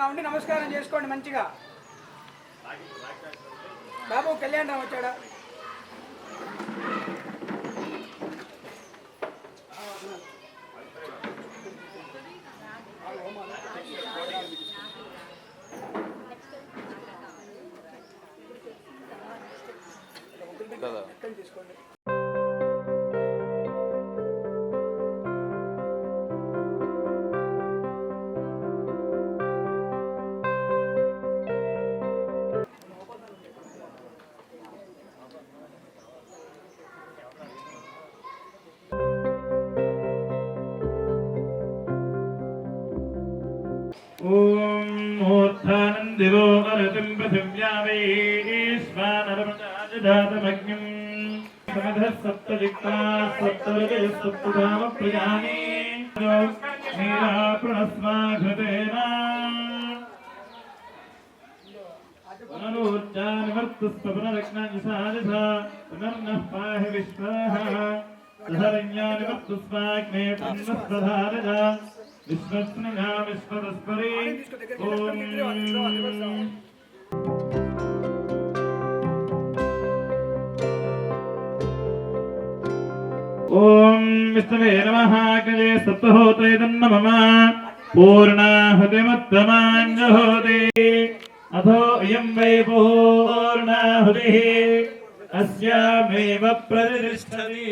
దూరంగా ఉండి నమస్కారం చేసుకోండి మంచిగా. బాబు కళ్యాణ్ రావు వచ్చాడా? కదా. दिवो अरतिं पृथिव्या वैश्वानरमजातमग्निम् समधः सप्तदिक्पाः सप्तऋतयः सप्तधाम प्रजानि नीरापणस्माघृतेन पुनरोच्चानिवर्तुस्वपुनरग्नानिसादिधा पुनर्नः पाहि विश्वाः धरण्यानिवर्तुस्वाग्ने पुण्यस्वधारजा విశ్వస్మినా విశ్వదస్పరి ఓం విష్ణవే నమః అగ్నే సప్తహోతైదం నమమ పూర్ణాహుతిముత్తమాంజహోతి అథో అయం వై పూర్ణాహుతి అస్యామేవ ప్రతిష్టతి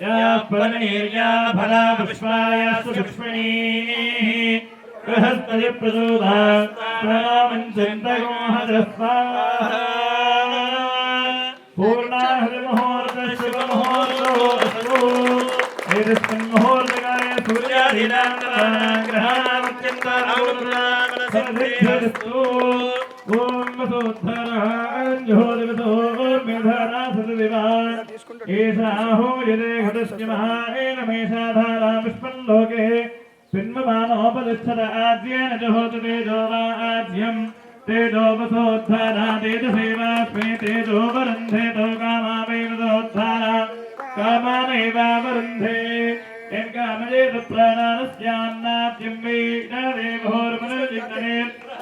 या फला पुष्पाया सुक्ष्मणी बृहस्पति प्रसूदास्तोहस्वा पूर्णाहृमुहूर्तशुभमुहूर्तोस्मिन्मुहूर्तकाले सूर्याधिनाग्रहामत्यन्तरौद्रास्तु ॐ मेधरा सदविवात् ईशाहूयते घटस्य महाएनमेषाधाराविष्पल्लोके पिन्ममानोपतिष्ठत आद्येन जुहोतु तेजो वा आद्यम् तेजोपसोद्धारा तेजसेवास्मै तो कामावैरुदोद्धारा कामानैवावरुन्धे यन्कामजेतु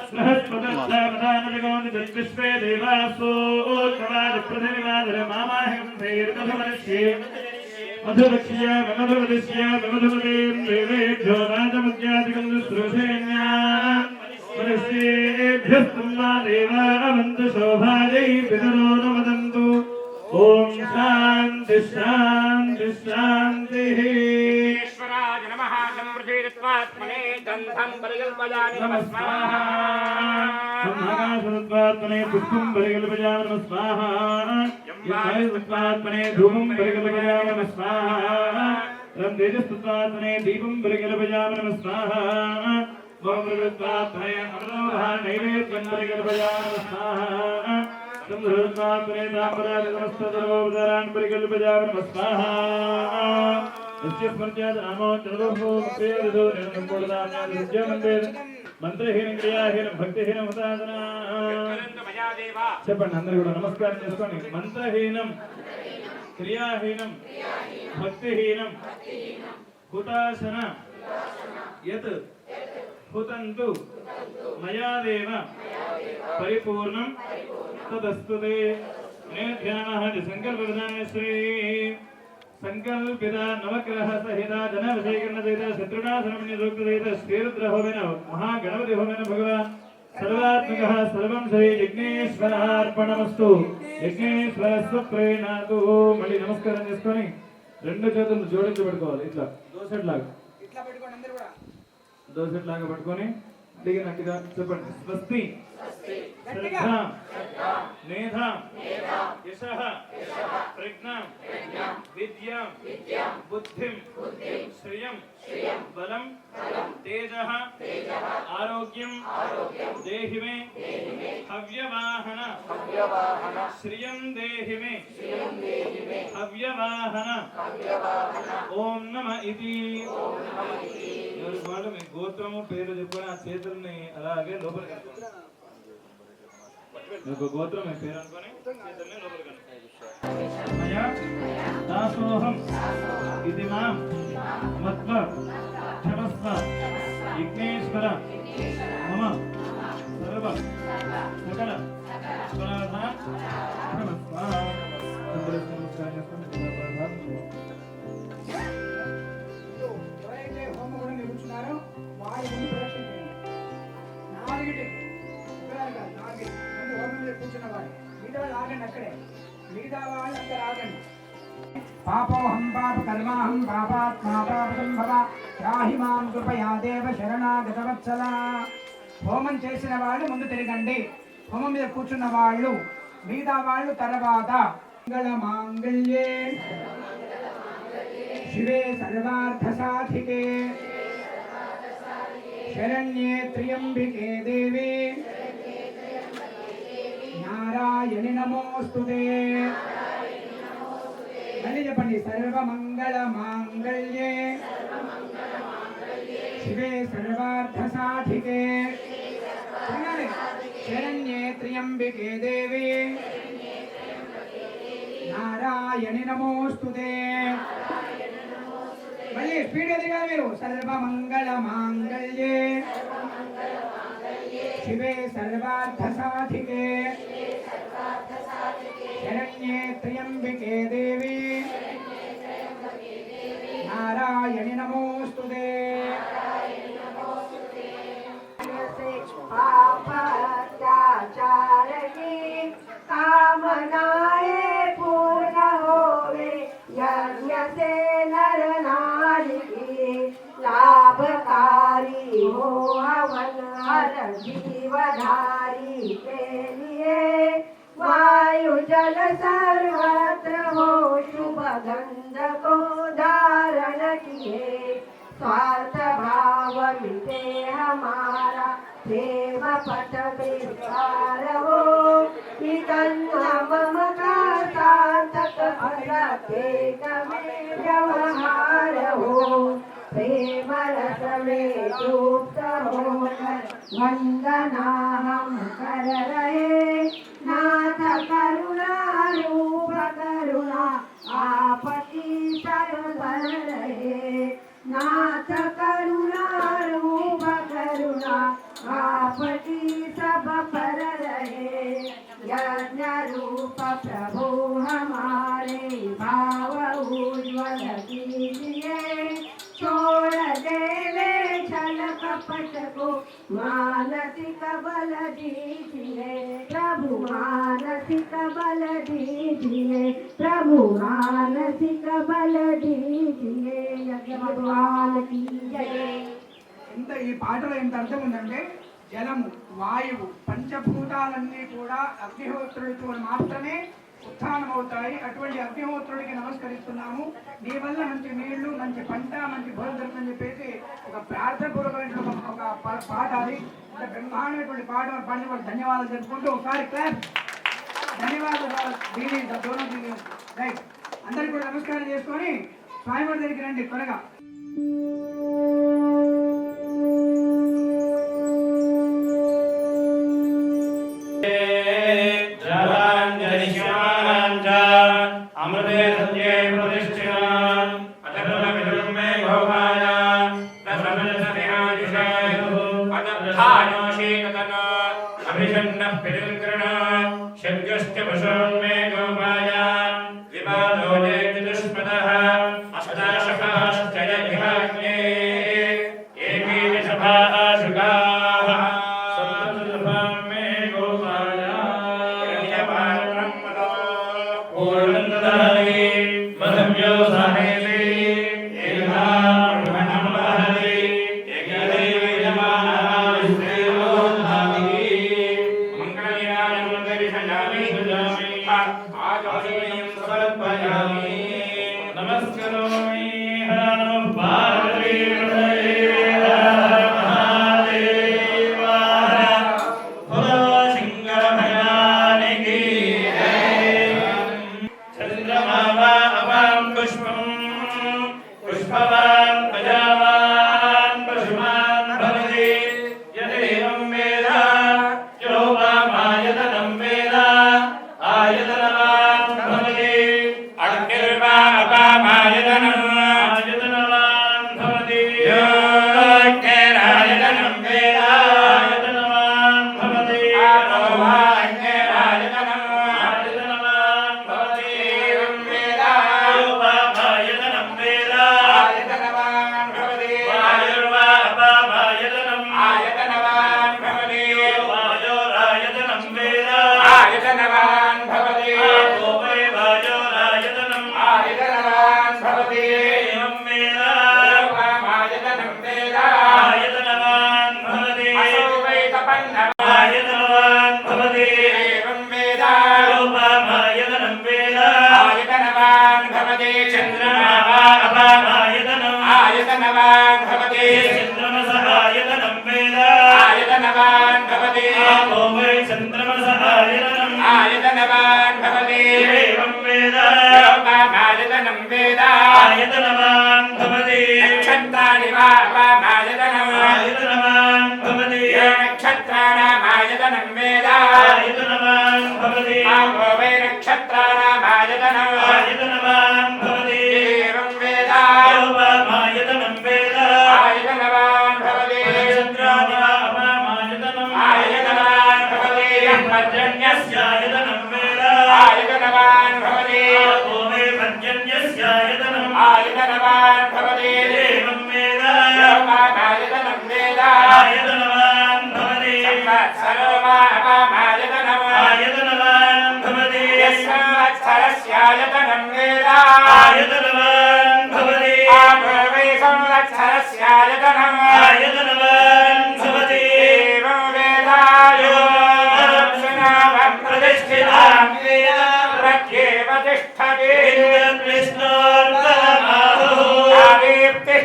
స్మహస్మదస్థానగోవిశ్వే దేవాసోవాదిపృథివివాదర మామాహం ధైర్మధుమనశ్యే మధులక్ష్య మధుమదశ్య మధుమదేం దేవేభ్యో రాజముఖ్యాదికం శ్రుధేన్యాభ్యస్తున్నా దేవానంద శోభాయై పితరో నమదంతు ఓం శాంతి శాంతి శాంతి సంప్రసేత్వాత్మనే గంధం పరికల్పయామి నమః స్వాహా సంహాకాశరుద్వాత్మనే పుష్పం పరికల్పయామ నమ స్వాహ యజ్ఞాత్మనే ధూమం పరికల్పయామ నమ స్వాహ రం తేజస్తత్వాత్మనే దీపం పరికల్పయామ నమ స్వాహ ఓం రుద్వాత్మనే అమరోహ నైవేద్యం పరికల్పయామ మంత్రహీన క్రియాహీన భక్తిహీన చెప్పండి అందరు కూడా నమస్కారం చేసుకోండి. మంత్రహీనం క్రియాహీనం భక్తిహీనం హుతాసన యత్ హుతంతు మయాదేవ పరిపూర్ణం తదస్తు మే ధ్యాన సంకల్ప విధానే శ్రీ సంకల్పిత నవగ్రహ సహిత జన విషయకరణ సహిత శత్రునాశనమణ్య సూక్త సహిత శ్రీరుద్ర హోమైన మహాగణపతి హోమైన భగవాన్ సర్వాత్మక సర్వం శ్రీ యజ్ఞేశ్వరార్పణమస్తు యజ్ఞేశ్వర స్వప్రేణాతు మళ్ళీ నమస్కారం చేసుకొని రెండు చేతులు ఇట్లా. దోసెట్లాగా ఇట్లా పెట్టుకోండి అందరు కూడా. దోసెట్లాగా పట్టుకొని దిగినట్టుగా చెప్పండి. స్వస్తి. గట్టిగా శ్రద్ధ మేధ యశ ప్రజ్ఞ విద్య బుద్ధిం శ్రియం బలం తేజ ఆరోగ్యం దేహి మే హవ్యవాహన శ్రియం దేహి మే హవ్యవాహన ఓం నమ ఇది ఎవరి మాట మీ గోత్రము పేరు చెప్పుకొని ఆ చేతుల్ని అలాగే లోపలికి యొక్క గోత్రం పేరు అనుకొని చేతుల్ని లోపలికి దాసోహం ఇది మాం మత్వ క్షమస్వ విఘ్నేశ్వర మమ సర్వ సకల క్షమస్వ నమస్కారం పాపోహం పాప కర్మాహం పాపాత్మా పాపసంభవ యాహి మాం కృపయా దేవ శరణాగతవత్సల హోమం చేసిన వాళ్ళు ముందు తిరగండి. హోమం మీద కూర్చున్న వాళ్ళు మిగతా వాళ్ళు తర్వాత మంగళ మాంగళ్యే. శివే సర్వార్థ సాధికే. శరణ్యే త్రియంబికే దేవి. నారాయణి నమోస్తుతే మళ్ళీ చెప్పండి సర్వమంగళ మాంగళ్యే శివే సర్వార్థ సాధికే శరణ్యే త్ర్యంబికే దేవి. నారాయణి నమోస్తుతే మళ్ళీ స్పీడ్ ఎదిగా మీరు. సర్వమంగళ మాంగళ్యే శివే సర్వార్థ సాధికే शरण्ये त्र्यंबिके देवी। नारायणि नमोऽस्तु ते। पापत्याचारणे कामनाय पूर्ण होवे। यज्ञसे नर नारी लाभकारी हो अवन जीवधारी के लिए वायु जल सर्वत्र हो शुभ गंध को धारण किए। स्वार्थ भाव मिटे हमारा प्रेम पट विस्तार हो। ममता सार्थक प्रत्येक में व्यवहार हो। ప్రేమరసమే వందనాహం కరరే నాథ కరుణారూప కరుణ ఆపతి సర్వరే నాథ పాటలో ఎంత అర్థం ఉందంటే జలము వాయువు పంచభూతాలన్నీ కూడా అగ్నిహోత్రుడితో మాత్రమే ఉత్థానం అవుతాయి అటువంటి అగ్నిహోత్రుడికి నమస్కరిస్తున్నాము. నీ వల్ల మంచి నీళ్ళు మంచి పంట మంచి భోజనం అని చెప్పేసి ఒక ప్రార్థపూర్వకమైన ఒక- ఒక పాట అది. బ్రహ్మాండమైనటువంటి పాట. పాడిన వాళ్ళు ధన్యవాదాలు చెప్పుకుంటూ ఒకసారి క్లాప్. ధన్యవాదాలు దీని దోనం దీని రైట్. అందరికీ కూడా నమస్కారం చేసుకొని స్వామివారి దగ్గరికి రండి త్వరగా. وما भवति यः पर्जन्यस्य पर्जन्यस्यायतनं वेद आयतनवान् भवति आपो वै पर्जन्यस्यायतनम् आयतनवान् भवति एवं वेद योपामायतनं वेद आयतनवान् भवति संवत्सरो वा अपामायतनम् आयतनवान् भवति यस्संवत्सरस्यायतनं वेद आयतनवान् भवति आपो वै प्रत्येव तिष्ठति विष्णोर्परमाहुः आदीप्तिः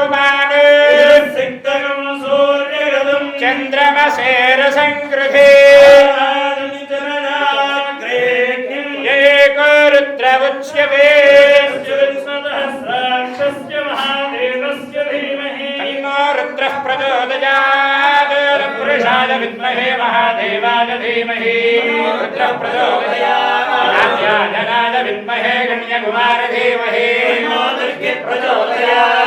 यः पुमान् सिक्तकं सूर्यगतम् चन्द्रमसेरसङ्कृते एको रुद्र उच्यते सहस्राक्षस्य महादेवस्य धीमहि तन्नो रुद्रः प्रचोदयात् पुरुषाय विद्महे महादेवाय धीमहि रुद्रः प्रचोदयात् राजाय विद्महे गण्यकुमार धीमहि प्रचोदयात्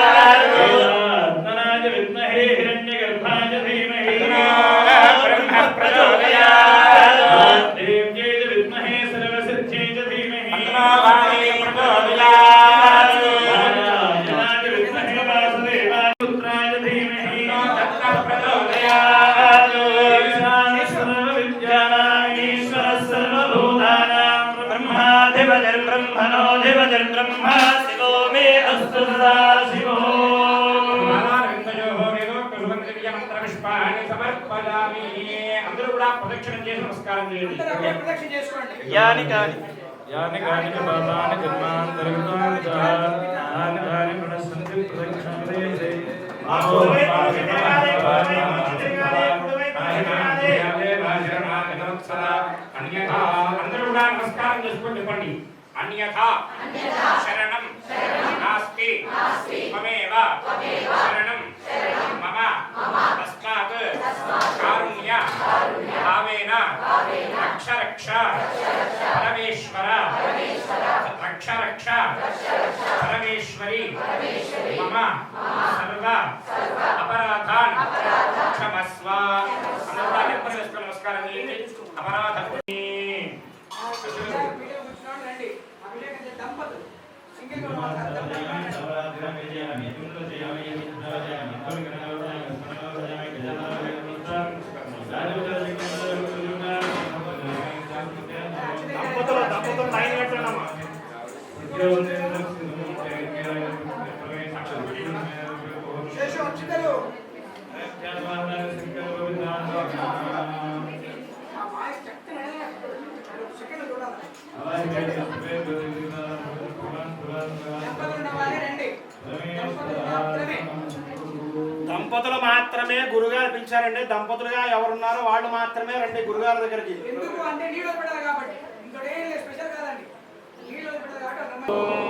యాని కాని చ పాపాని కర్మాంతర్గతాని చ యాని కాని పునఃసంతి ప్రదక్షిణాలే ఆహో అందరూ కూడా నమస్కారం చేసుకొని చెప్పండి అన్యథా శరణం నాస్తి మమేవ శరణం మమ తస్మాత్ కారుణ్య భావేన రక్ష రక్ష పరమేశ్వర. రక్ష రక్ష పరమేశ్వరి. మమ. సర్వ. అపరాధాన్. క్షమస్వ. అందరూ కూడా నమస్కారం. అపరాధ దంపతులు మాత్రమే గురుగారు పిలిచారండి. దంపతులుగా ఎవరున్నారో వాళ్ళు మాత్రమే రండి గురుగారి దగ్గరికి. ఎందుకు? అంటే నీళ్ళు కాబట్టి. స్పెషల్ కాదండి. నీళ్ళు కాబట్టి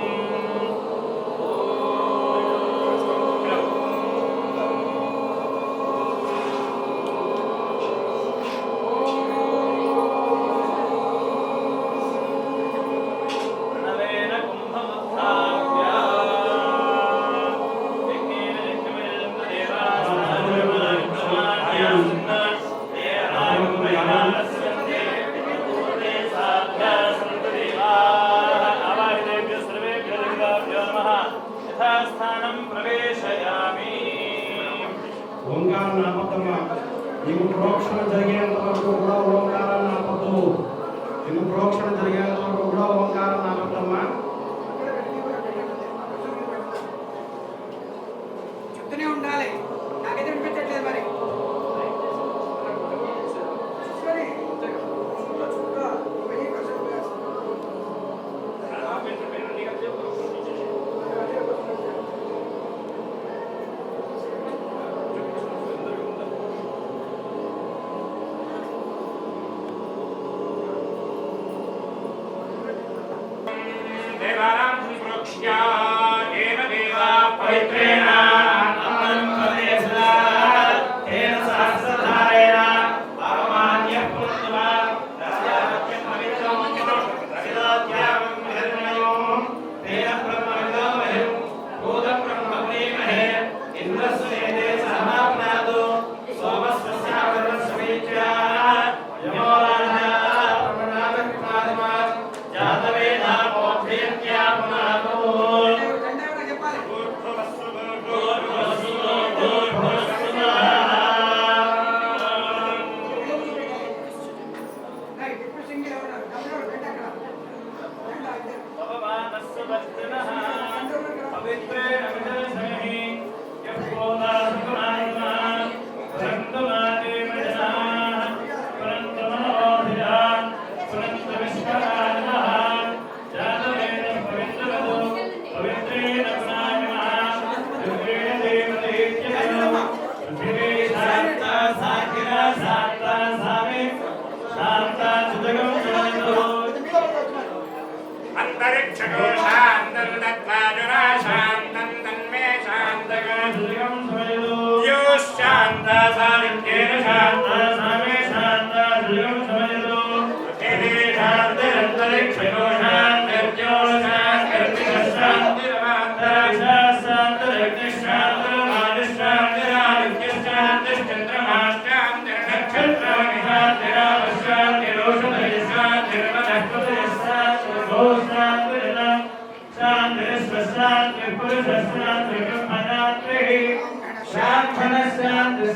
शान्तिरस्व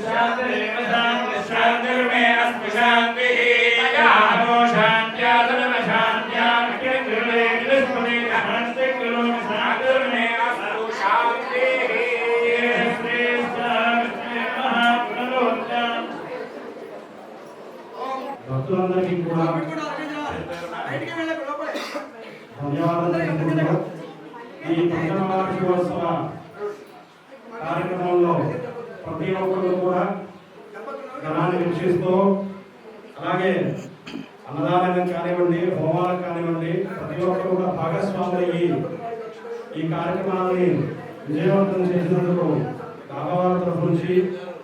शान्तिर्पुरुषः ధనాన్ని అలాగే అన్నదానం కానివ్వండి హోమాలకు కానివ్వండి ప్రతి ఒక్కరు కూడా భాగస్వాములయ్యి ఈ కార్యక్రమాన్ని విజయవంతం చేసినందుకు బాబావారి తరఫు నుంచి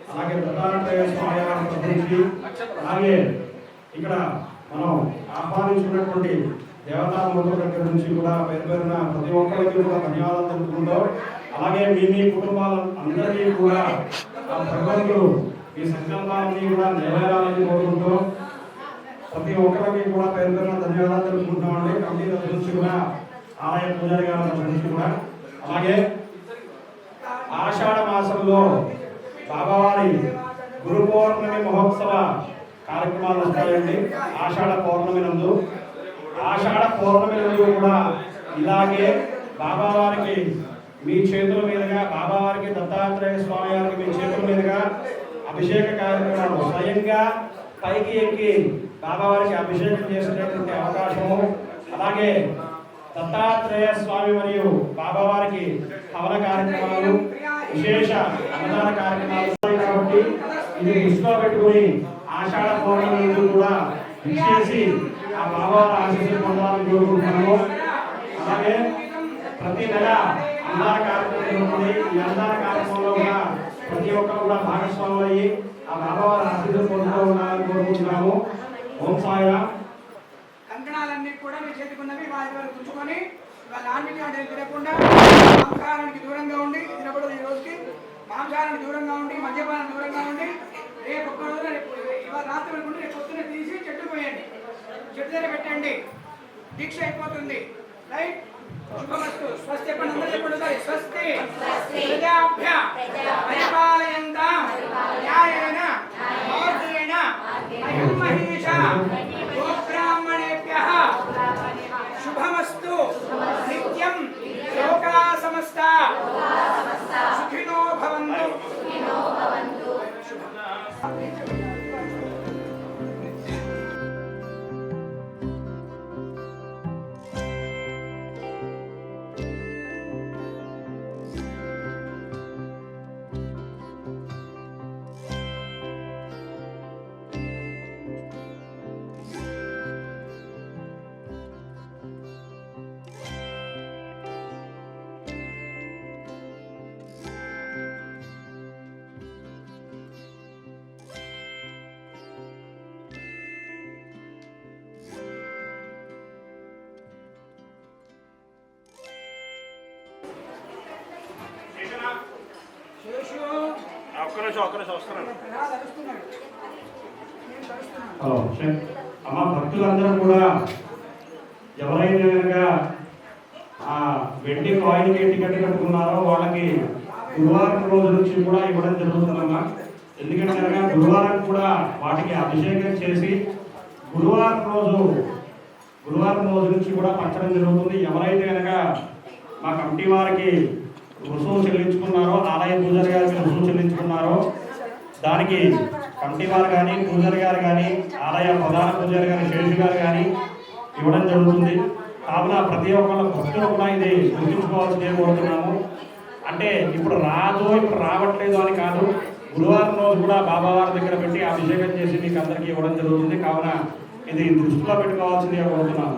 అలాగే దత్తాత్రేయ స్వామి వారి తరఫు నుంచి అలాగే ఇక్కడ మనం ఆహ్వానించుకున్నటువంటి దేవతామూర్తుల దగ్గర నుంచి కూడా పేరు పేరున ప్రతి ఒక్కరికి కూడా ధన్యవాదాలు తెలుపుకుంటూ అలాగే మీ మీ కుటుంబాల అందరికీ కూడా ఆ భగవంతుడు ఈ సంకల్పాలన్నీ కూడా నెరవేరాలని కోరుకుంటూ ప్రతి ఒక్కరికి కూడా పేరు పేరున ధన్యవాదాలు తెలుపుకుంటామండి కమిటీ నుంచి కూడా ఆలయ పూజారి గారి నుంచి కూడా. అలాగే ఆషాఢ మాసంలో బాబావారి గురు పౌర్ణమి మహోత్సవ కార్యక్రమాలు వస్తాయండి. ఆషాఢ పౌర్ణమి నందు. ఆషాఢ పౌర్ణమి నందు కూడా ఇలాగే బాబావారికి మీ చేతుల మీదుగా బాబావారికి దత్తాత్రేయ స్వామి వారికి మీ చేతుల మీదుగా అభిషేక కార్యక్రమాలు స్వయంగా పైకి ఎక్కి బాబావారికి అభిషేకం చేసేటటువంటి అవకాశము అలాగే దత్తాత్రేయ స్వామి మరియు బాబావారికి హవన కార్యక్రమాలు విశేష అన్నదాన కార్యక్రమాలు ఉన్నాయి కాబట్టి ఇది దృష్టిలో పెట్టుకుని ఆషాఢ పౌర్ణమి కూడా చేసి ఆ బాబావారి ఆశీస్సులు పొందాలని కోరుకుంటున్నాము. అలాగే ప్రతి నెల అన్నదాన కార్యక్రమం జరుగుతుంది. ఈ అన్నదాన కార్యక్రమంలో కూడా ప్రతి ఒక్కరు కూడా భాగస్వాములు అయ్యి ఆ బాబావారి ఆశీస్సులు పొందుతూ ఉండాలని కోరుకుంటున్నాము. ఓం సాయిరామ్. కంకణాలన్నీ కూడా మీ చేతికున్నవి వారి వారు ఉంచుకొని వాళ్ళ ఆన్మీక అంటే తినకుండా మాంసాహారానికి దూరంగా ఉండి తినకూడదు ఈ రోజుకి. మాంసాహారానికి దూరంగా ఉండి మద్యపానం దూరంగా ఉండి రేపు ఒక్క రోజున రేపు ఇవాళ రాత్రి వరకు ఉండి రేపు పొద్దున్న తీసి చెట్టు పోయండి చెట్టు దగ్గర పెట్టండి. దీక్ష అయిపోతుంది. రైట్? శుభమస్తు. స్వస్తి చెప్పండి. అందరూ చెప్పండి ఒకసారి. స్వస్తి. నిమిషం ఒక్క నిమిషం వస్తున్నాను అమ్మ భక్తులందరూ కూడా ఎవరైనా కనుక ఆ వెండి కాయిన్కి కట్టి కట్టుకున్నారో వాళ్ళకి గురువారం రోజు నుంచి కూడా ఇవ్వడం జరుగుతుందమ్మా. ఎందుకంటే కనుక గురువారం కూడా వాటికి అభిషేకం చేసి గురువారం రోజు గురువారం రోజు నుంచి కూడా పంచడం జరుగుతుంది. ఎవరైతే కనుక మా కమిటీ వారికి రుసుము చెల్లించుకున్నారో ఆలయ పూజారి గారికి రుసుము చెల్లించుకున్నారో దానికి కమిటీ వారు కానీ పూజారి గారు కానీ ఆలయ ప్రధాన పూజారి గారి శేషు గారు కానీ ఇవ్వడం జరుగుతుంది. కావున ప్రతి ఒక్కళ్ళ భక్తులు కూడా ఇది గుర్తుంచుకోవాల్సిందే కోరుతున్నాము. అంటే ఇప్పుడు రాదు ఇప్పుడు రావట్లేదు అని కాదు. గురువారం రోజు కూడా బాబావారి దగ్గర పెట్టి అభిషేకం చేసి మీకు అందరికీ ఇవ్వడం జరుగుతుంది. కావున ఇది దృష్టిలో పెట్టుకోవాల్సింది కోరుతున్నాము.